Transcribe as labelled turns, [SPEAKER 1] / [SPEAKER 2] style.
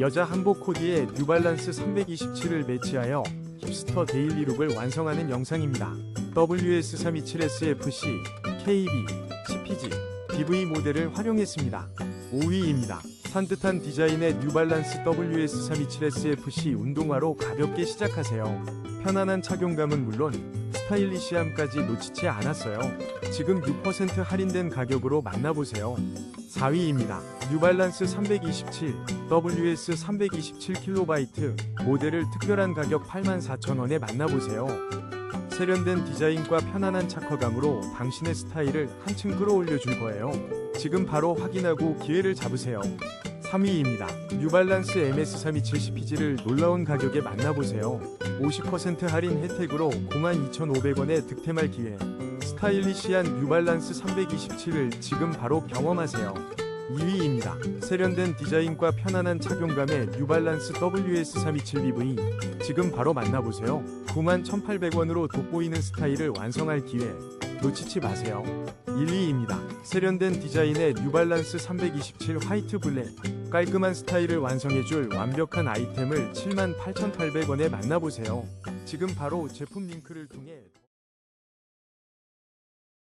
[SPEAKER 1] 여자 한복 코디에 뉴발란스 327을 매치하여 힙스터 데일리룩을 완성하는 영상입니다. WS327SFC, KB, CPG, BV 모델을 활용했습니다. 5위입니다. 산뜻한 디자인의 뉴발란스 WS327SFC 운동화로 가볍게 시작하세요. 편안한 착용감은 물론 스타일리시함까지 놓치지 않았어요. 지금 6% 할인된 가격으로 만나보세요. 4위입니다. 뉴발란스 327, WS 327kB 모델을 특별한 가격 84,000원에 만나보세요. 세련된 디자인과 편안한 착화감으로 당신의 스타일을 한층 끌어올려 줄 거예요. 지금 바로 확인하고 기회를 잡으세요. 3위입니다. 뉴발란스 MS327 CPG를 놀라운 가격에 만나보세요. 50% 할인 혜택으로 92,500원에 득템할 기회. 스타일리시한 뉴발란스 327을 지금 바로 경험하세요. 2위입니다. 세련된 디자인과 편안한 착용감의 뉴발란스 WS327BV 지금 바로 만나보세요. 91,800원으로 돋보이는 스타일을 완성할 기회 놓치지 마세요. 1위입니다. 세련된 디자인의 뉴발란스 327 화이트 블랙 깔끔한 스타일을 완성해줄 완벽한 아이템을 78,800원에 만나보세요. 지금 바로 제품 링크를 통해